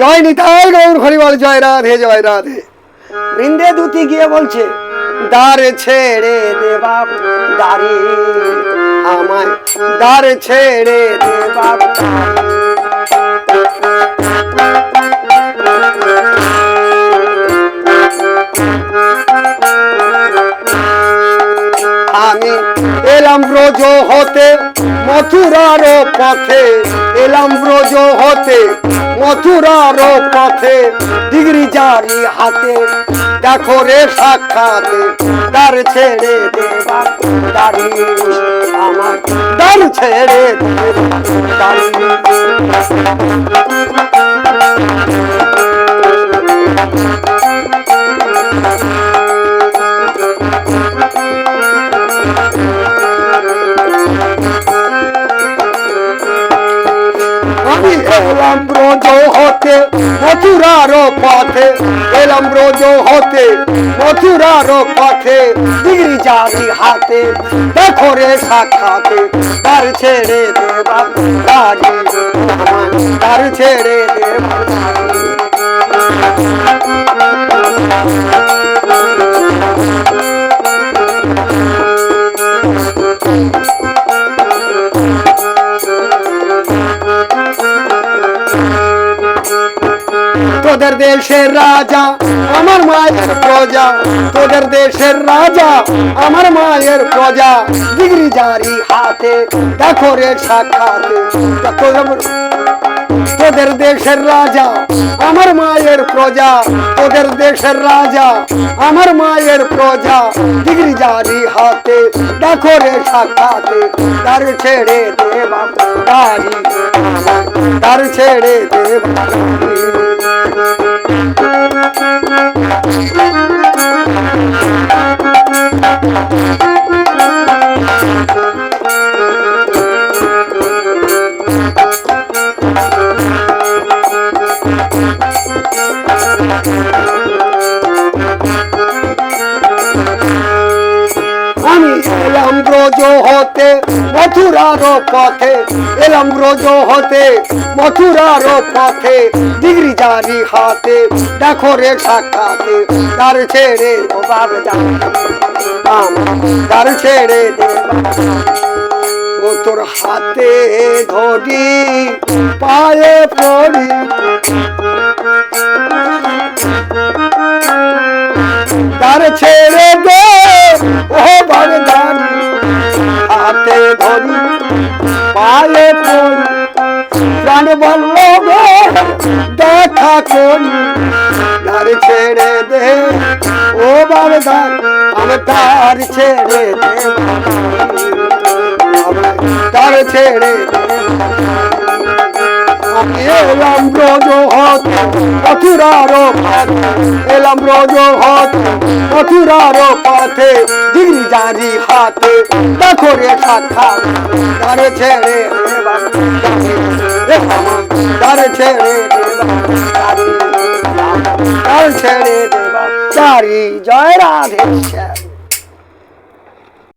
জয় নিতাই গৌর হরিবল, জয় রাধে জয় রাধে। বৃন্দে দুতি গিয়ে বলছে, দ্বার ছেড়ে দে বাপ দাঁড়ি। আমায় দ্বার ছেড়ে দে বাবু ব্রজ হতে, মথুরার পথে, এলাম ব্রজ হতে, মথুরার পথে, ডিগ্রি জারি হাতে। দেখো রে সাক্ষাতে দ্বার ছেড়ে দে বাপু দাঁড়ি আমার দ্বার ছেড়ে দে বাপু দাঁড়ি এলাম ব্রজ হতে মথুরার পথে এলাম ব্রজ হতে মথুরার পথে ডিগ্রি হাতে দেখো রে সাক্ষাতে, তার ছেড়ে দে বাবু দাঁড়ি আমার তার ছেড়ে দে তোদের দেশের রাজা, আমার মায়ের প্রজা। তোদের দেশের রাজা, আমার মায়ের প্রজা। ডিগ্রি জারি হাতে, দেখো রে সাক্ষাতে। তোদের- তোদের দেশের রাজা, আমার মায়ের প্রজা। তোদের দেশের রাজা, আমার মায়ের প্রজা। ডিগ্রি জারি হাতে, দেখো রে সাক্ষাতে। তার ছেড়ে দে বাবু দাঁড়ি তার ছেড়ে দে বাবু আমি এলাম ব্রজ হতে, মথুরার পথে। এলাম ব্রজ হতে, মথুরার পথে। ডিগ্রি জারি হাতে, দেখো রে সাক্ষাতে। তার ছেড়ে ও তার ছেড়ে ও তোর হাতে ধরি, পায়ে পড়ি। তার ছেড়ে দে পড়ি। প্রাণ বলল দেখা করি। তার ছেড়ে দে, ও বারদান, আমি তার ছেড়ে দে। তার ছেড়ে দে এলাম ব্রজ হত মথুরার পথে। এলাম ব্রজ হত মথুরার পথে। ডিগ্রি জারি হাতে দেখো রে সাক্ষাৎ তার ছেড়ে তার ছেড়ে তার ছেড়ে দেবা চারি জয় রাধে